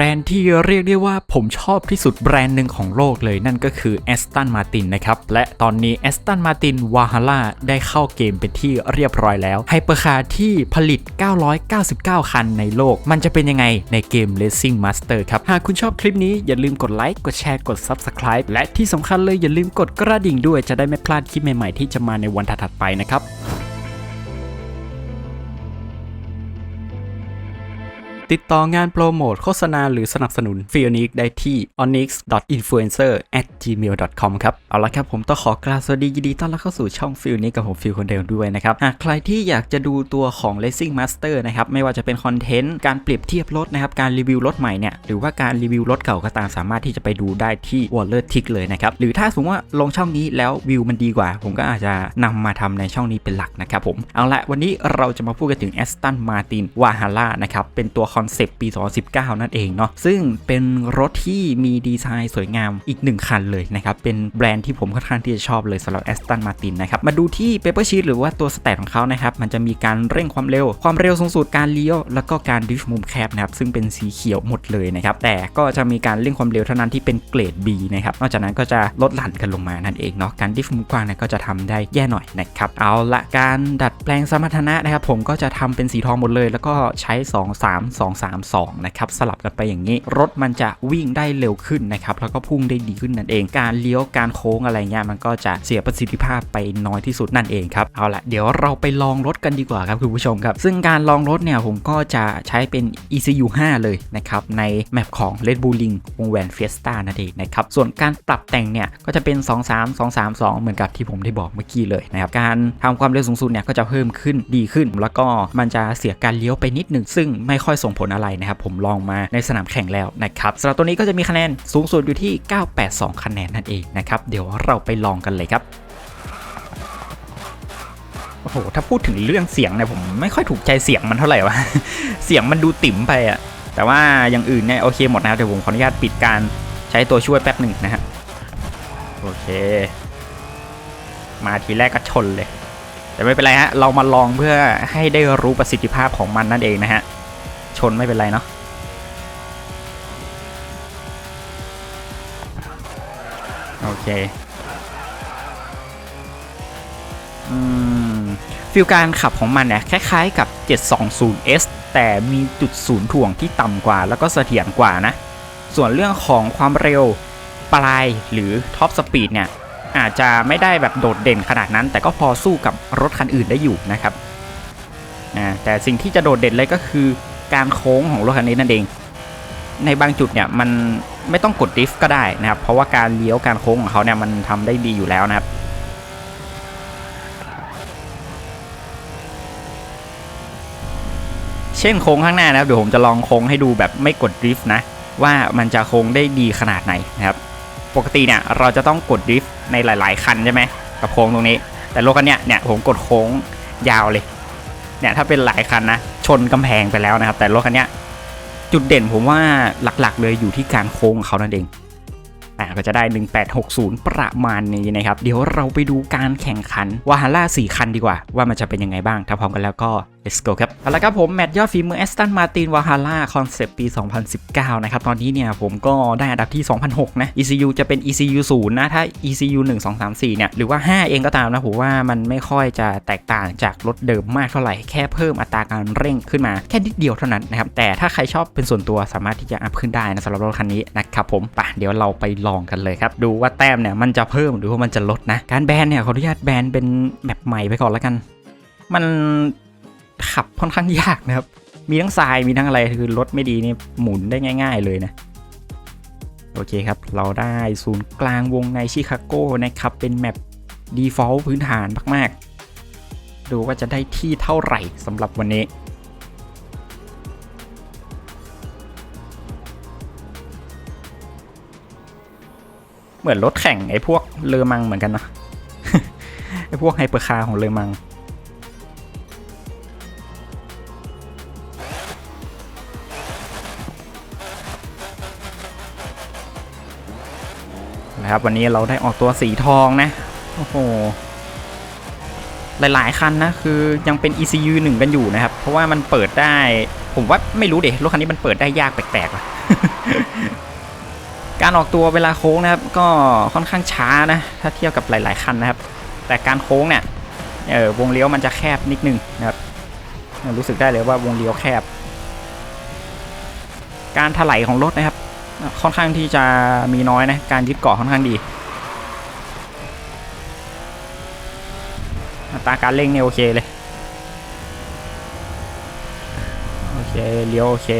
รนด์ที่เรียกได้ว่าผมชอบที่สุดแบรนด์หนึ่งของโลกเลยนั่นก็คือ Aston Martin นะครับ และตอนนี้ Aston Martin Valhalla ได้เข้าเกมเป็นที่เรียบร้อยแล้วไฮเปอร์คาร์ที่ผลิต 999 คันในโลก มันจะเป็นยังไงในเกม Racing Master ครับ หากคุณชอบคลิปนี้อย่าลืมกดไลค์กดแชร์กด Subscribe และที่สำคัญเลยอย่าลืมกดกระดิ่งด้วยจะได้ไม่พลาดคลิปใหม่ๆที่จะมาในวันถัดๆไปนะครับ ติดต่องานโปรโมทโฆษณาหรือสนับสนุนฟิโอนิกได้ที่ onyx.influencer@gmail.com ครับ เอาละครับผมต้องขอกราบสวัสดียินดีต้อนรับเข้าสู่ช่องฟิโอนิกกับผมฟิลคนเดิมด้วยนะครับหากใครที่อยากจะดูตัวของ Racing Master นะครับไม่ว่าจะเป็นคอนเทนต์การเปรียบเทียบรถนะครับการรีวิวรถใหม่เนี่ยหรือว่าการรีวิวรถเก่าก็ตามสามารถที่จะไปดูได้ที่ w a l l e r Tick เลยนะครับหรือถ้าสมมติว่าลงช่องนี้แล้ววิวมันดีกว่า ผมก็อาจจะนำมาทำในช่องนี้เป็นหลักนะครับผมเอาละวันนี้เราจะมาพูดกันถึง Aston Martin Valhalla นะครับเป็นตัวคอนเซปต์ปี 2019 นั่นเองเนาะซึ่งเป็นรถที่มีดีไซน์สวยงามอีกหนึ่งคันเลยนะครับ เป็นแบรนด์ที่ผมค่อนข้างที่จะชอบเลยสำหรับ Aston Martin นะครับ มาดูที่ Paper Sheet หรือว่าตัวสแตทของเขานะครับ มันจะมีการเร่งความเร็ว ความเร็วสูงสุดการเลี้ยว แล้วก็การดิฟมุมแคบนะครับ ซึ่งเป็นสีเขียวหมดเลยนะครับ แต่ก็จะมีการเร่งความเร็วเท่านั้นที่เป็นเกรด B นะครับ นอกจากนั้นก็จะลดหลั่นกันลงมานั่นเองเนาะ การดิฟมุมกว้างเนี่ยก็จะทำได้แย่หน่อยนะครับ เอาละการดัดแปลงสมรรถนะนะครับผมก็จะทำเป็นสีทองหมดเลย แล้วก็ใช้ 2 3 2 3 2นะครับสลับกันไปอย่างนี้ รถมันจะวิ่งได้เร็วขึ้นนะครับแล้วก็พุ่งได้ดีขึ้นนั่นเอง การเลี้ยวการโค้งอะไรเงี้ยมันก็จะเสียประสิทธิภาพไปน้อยที่สุดนั่นเองครับเอาละเดี๋ยวเราไปลองรถกันดีกว่าครับคุณผู้ชมครับ ซึ่งการลองรถเนี่ยผมก็จะใช้เป็น ECU 5 เลยนะครับในแมปของ Red Bull Ring วงแหวน Fiesta นั่นเองนะครับส่วนการปรับแต่งเนี่ยก็จะเป็น 2 3 2 3 2 เหมือนกับที่ผมได้บอกเมื่อกี้เลยนะครับการทำความเร็วสูงสุดเนี่ยก็จะเพิ่มขึ้นดีขึ้น แล้วก็มันจะเสียการเลี้ยวไปนิดหนึ่งซึ่งไม่ค่อยส่งผลอะไรนะครับผมลองมาในสนามแข่งแล้วนะครับสำหรับตัวนี้ก็จะมีคะแนนสูงสุดอยู่ที่ 982 คะแนนนั่นเองนะครับเดี๋ยวเราไปลองกันเลยครับโอ้โห ถ้าพูดถึงเรื่องเสียงเนี่ยผมไม่ค่อยถูกใจเสียงมันเท่าไหร่วะ เสียงมันดูติ๋มไปอะแต่ว่าอย่างอื่นเนี่ยโอเคหมดนะครับเดี๋ยวผมขออนุญาตปิดการใช้ตัวช่วยแป๊บหนึ่งนะฮะ โอเค มาทีแรกก็ชนเลย แต่ไม่เป็นไรฮะ เรามาลองเพื่อให้ได้รู้ประสิทธิภาพของมันนั่นเองนะฮะ ชนไม่เป็นไรเนาะโอเคอืมฟิลการขับของมันเนี่ยคล้ายๆกับ 720S แต่มีจุดศูนย์ถ่วงที่ต่ำกว่า แล้วก็เสถียรกว่านะ ส่วนเรื่องของความเร็วปลายหรือท็อปสปีดเนี่ยอาจจะไม่ได้แบบโดดเด่นขนาดนั้น แต่ก็พอสู้กับรถคันอื่นได้อยู่นะครับแต่สิ่งที่จะโดดเด่นเลยก็คือ การโค้งของรถคันนี้นั่นเอง ในบางจุดเนี่ยมันไม่ต้องกดดริฟต์ก็ได้นะครับ เพราะว่าการเลี้ยวการโค้งของเขาเนี่ยมันทำได้ดีอยู่แล้วนะครับเช่นโค้งข้างหน้านะครับเดี๋ยวผมจะลองโค้งให้ดูแบบไม่กดดริฟต์นะ ว่ามันจะโค้งได้ดีขนาดไหนนะครับ ปกติเนี่ยเราจะต้องกดดริฟต์ในหลาย ๆ คันใช่ไหมกับโค้งตรงนี้ แต่รถคันเนี้ยเนี่ยผมกดโค้งยาวเลยเนี่ยถ้าเป็นหลายคันนะ ชนกำแพงไปแล้วนะครับ แต่รถคันนี้จุดเด่นผมว่าหลักๆ เลยอยู่ที่การโค้งของเขานั่นเองอ่าก็จะได้ 1860 ประมาณนี้นะครับ เดี๋ยวเราไปดูการแข่งขันวาฮาร่า4คันดีกว่า ว่ามันจะเป็นยังไงบ้าง ถ้าพร้อมกันแล้วก็ let's go ครับเอาละครับผมแมตช์ยอดฝีมือ Aston Martin v a l h a l a คอนเซปต์ปี 2019 นะครับ ตอนนี้เนี่ยผมก็ได้อันดับที่ 2006 นะ ECU จะเป็น ECU 0 นะ ถ้า ECU 1 2 3 4 เนี่ย หรือว่า 5 เองก็ตามนะ ผมว่ามันไม่ค่อยจะแตกต่างจากรถเดิมมากเท่าไหร่ แค่เพิ่มอัตราการเร่งขึ้นมาแค่นิดเดียวเท่านั้นนะครับ แต่ถ้าใครชอบเป็นส่วนตัวสามารถที่จะอัพขึ้นได้นะสำหรับรถคันนี้นะครับผมไปเดี๋ยวเราไปลองกันเลยครับ ดูว่าแต้มเนี่ยมันจะเพิ่มหรือว่ามันจะลดนะ การแบนเนี่ยขออนุญาตแบนเป็นแมปใหม่ไปก่อนแล้วกัน มัน ขับค่อนข้างยากนะครับ มีทั้งทรายมีทั้งอะไรคือรถไม่ดีนี่หมุนได้ง่าย ๆ เลยนะ โอเคครับ เราได้ศูนย์กลางวงในชิคาโกนะครับ เป็นแมป default พื้นฐานมากๆ ดูว่าจะได้ที่เท่าไหร่สำหรับวันนี้เหมือนรถแข่งไอ้พวกเลอมังเหมือนกันนะไอ้พวกไฮเปอร์คาร์ของเลอมัง นะครับ วันนี้เราได้ออกตัวสีทองนะ โอ้โห หลายๆ คันนะ คือยังเป็น ECU 1 กันอยู่นะครับ เพราะว่ามันเปิดได้ ผมว่าไม่รู้เด็รถคันนี้มันเปิดได้ยากแปลกๆว่ะการออกตัวเวลาโค้งนะครับ ก็ค่อนข้างช้านะ ถ้าเทียบกับหลาย ๆ คันนะครับ แต่การโค้งเนี่ยเออวงเลี้ยวมันจะแคบนิดนึงนะครับ รู้สึกได้เลยว่าวงเลี้ยวแคบ การถลายของรถนะครับ ค่อนข้างที่จะมีน้อยนะ การยึดเกาะค่อนข้างดีอัตราการเร่งเนี่ยโอเคเลย โอเคเลี้ยวโอเค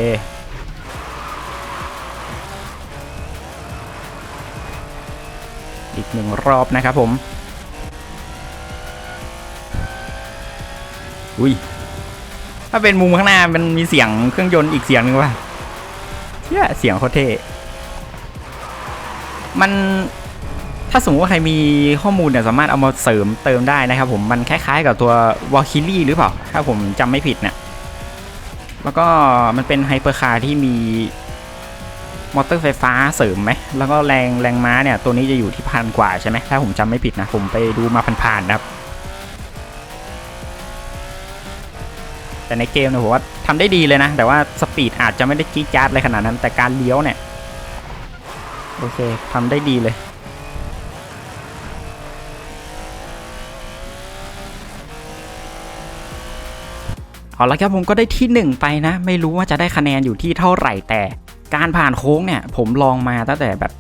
อีกหนึ่งรอบนะครับผม อุ้ย ถ้าเป็นมุมข้างหน้ามันมีเสียงเครื่องยนต์อีกเสียงหนึงว่ะ เชี่ยเสียงโคตรเท่มันถ้าสมมติว่าใครมีข้อมูลเนี่ยสามารถเอามาเสริมเติมได้นะครับผมมันคล้ายๆกับตัววอลคิลี่หรือเปล่า ถ้าผมจำไม่ผิดเนี่ยแล้วก็มันเป็นไฮเปอร์คาร์ที่มีมอเตอร์ไฟฟ้าเสริมไหม แล้วก็แรงแรงม้าเนี่ย ตัวนี้จะอยู่ที่พันกว่าใช่ไหมถ้าผมจำไม่ผิดนะ ผมไปดูมาผ่านๆนะครับ แต่ในเกมเนี่ยผมว่าทำได้ดีเลยนะ แต่ว่าสปีดอาจจะไม่ได้จี๊ดจ๊าดอะไรขนาดนั้น แต่การเลี้ยวเนี่ยโอเคทำได้ดีเลย เอาละครับผมก็ได้ที่หนึ่งไปนะ ไม่รู้ว่าจะได้คะแนนอยู่ที่เท่าไหร่แต่การผ่านโค้งเนี่ย ผมลองมาตั้งแต่แบบ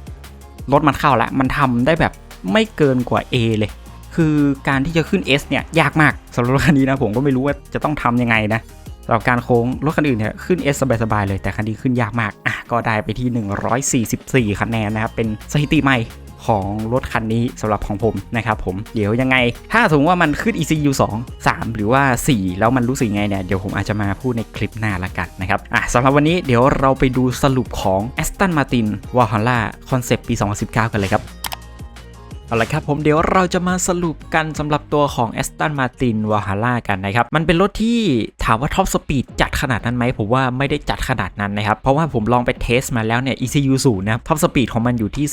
รถมันเข้าแล้ว มันทำได้แบบไม่เกินกว่า A เลย คือการที่จะขึ้น S เนี่ยยากมากสำหรับรถคันนี้นะผมก็ไม่รู้ว่าจะต้องทำยังไงนะสำหรับการโค้งรถคันอื่นเนี่ยขึ้น S สบายๆเลยแต่คันนี้ขึ้นยากมากอะก็ได้ไปที่ 144 คะแนนนะครับเป็นสถิติใหม่ของรถคันนี้สำหรับของผมนะครับผมเดี๋ยวยังไง ถ้าสมมติว่ามันขึ้น ECU 2 3 หรือว่า 4 แล้วมันรู้สึกไงเนี่ย เดี๋ยวผมอาจจะมาพูดในคลิปหน้าละกันนะครับอะสำหรับวันนี้เดี๋ยวเราไปดูสรุปของ Aston Martin Valhalla Concept ปี 2019 กันเลยครับ เอาละครับผมเดี๋ยวเราจะมาสรุปกันสำหรับตัวของ Aston Martin Valhalla กันนะครับ มันเป็นรถที่ ถามว่าท็อปสปีดจัดขนาดนั้นไหมผมว่าไม่ได้จัดขนาดนั้นนะครับ เพราะว่าผมลองไปเทสมาแล้วเนี่ย ECU 0นะท็อปสปีดของมันอยู่ที่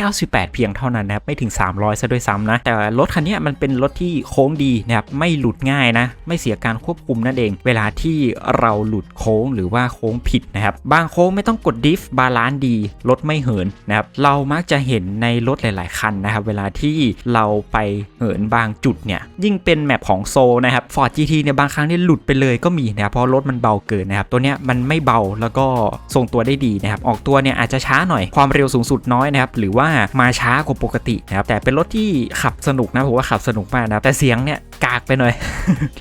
298 เพียงเท่านั้นนะครับไม่ถึง 300 ซะด้วยซ้ำนะ แต่รถคันนี้มันเป็นรถที่โค้งดีนะครับไม่หลุดง่ายนะ ไม่เสียการควบคุมนั่นเอง เวลาที่เราหลุดโค้งหรือว่าโค้งผิดนะครับบางโค้งไม่ต้องกดดิฟบาลานซ์ดีรถไม่เหินนะครับเรามักจะเห็นในรถหลาย ๆ คันนะครับเวลาที่เราไปเหินบางจุดเนี่ยยิ่งเป็นแมปของโซนะครับ Ford GT เนี่ยบางครั้งเนี่ยหลุดไปเลยก็มีนะครับเพราะรถมันเบาเกินนะครับตัวเนี้ยมันไม่เบาแล้วก็ทรงตัวได้ดีนะครับออกตัวเนี่ยอาจจะช้าหน่อยความเร็วสูงสุดน้อยนะครับหรือว่ามาช้ากว่าปกตินะครับแต่เป็นรถที่ขับสนุกนะผมว่าขับสนุกมากนะแต่เสียงเนี่ย กากไปหน่อย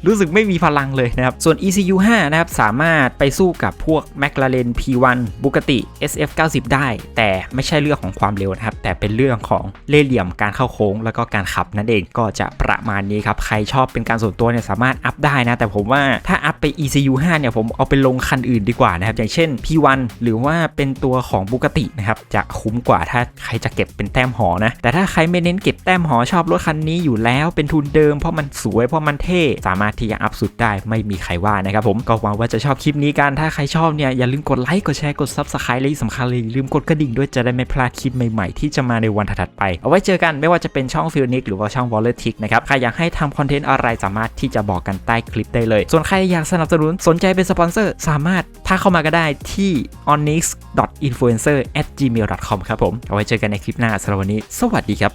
รู้สึกไม่มีพลังเลยนะครับ ส่วน ECU 5 นะครับ สามารถไปสู้กับพวก McLaren P1 Bugatti SF90 ได้ แต่ไม่ใช่เรื่องของความเร็วนะครับ แต่เป็นเรื่องของเล่เหลี่ยมการเข้าโค้ง แล้วก็การขับนั่นเองก็จะประมาณนี้ครับ ใครชอบเป็นการส่วนตัวเนี่ยสามารถอัพได้นะ แต่ผมว่าถ้าอัพไป ECU 5 เนี่ยผมเอาไปลงคันอื่นดีกว่านะครับ อย่างเช่น P1 หรือว่าเป็นตัวของ Bugatti นะครับจะคุ้มกว่าถ้าใครจะเก็บเป็นแต้มหอนะแต่ถ้าใครไม่เน้นเก็บแต้มหอชอบรถคันนี้อยู่แล้วเป็นทุนเดิมเพราะมันสวยเพราะมันเท่ สามารถที่จะอัพสุดได้ไม่มีใครว่านะครับผมก็หวังว่าจะชอบคลิปนี้กันถ้าใครชอบเนี่ยอย่าลืมกดไลค์กดแชร์กด Subscribe และที่สำคัญเลยลืมกดกระดิ่งด้วยจะได้ไม่พลาดคลิปใหม่ๆ ที่จะมาในวันถัดไป เอาไว้เจอกันไม่ว่าจะเป็นช่องฟิลนิกหรือว่าช่อง w a l l e t i c นะครับใครอยากให้ทำคอนเทนต์อะไรสามารถที่จะบอกกันใต้คลิปได้เลย ส่วนใครอยากสนับสนุนสนใจเป็นสปอนเซอร์สามารถทักเข้ามาก็ได้ที่ onyx influencer gmail com ครับผมเอาไว้เจอกันในคลิปหน้าสำหรับวันนี้ สวัสดีครับ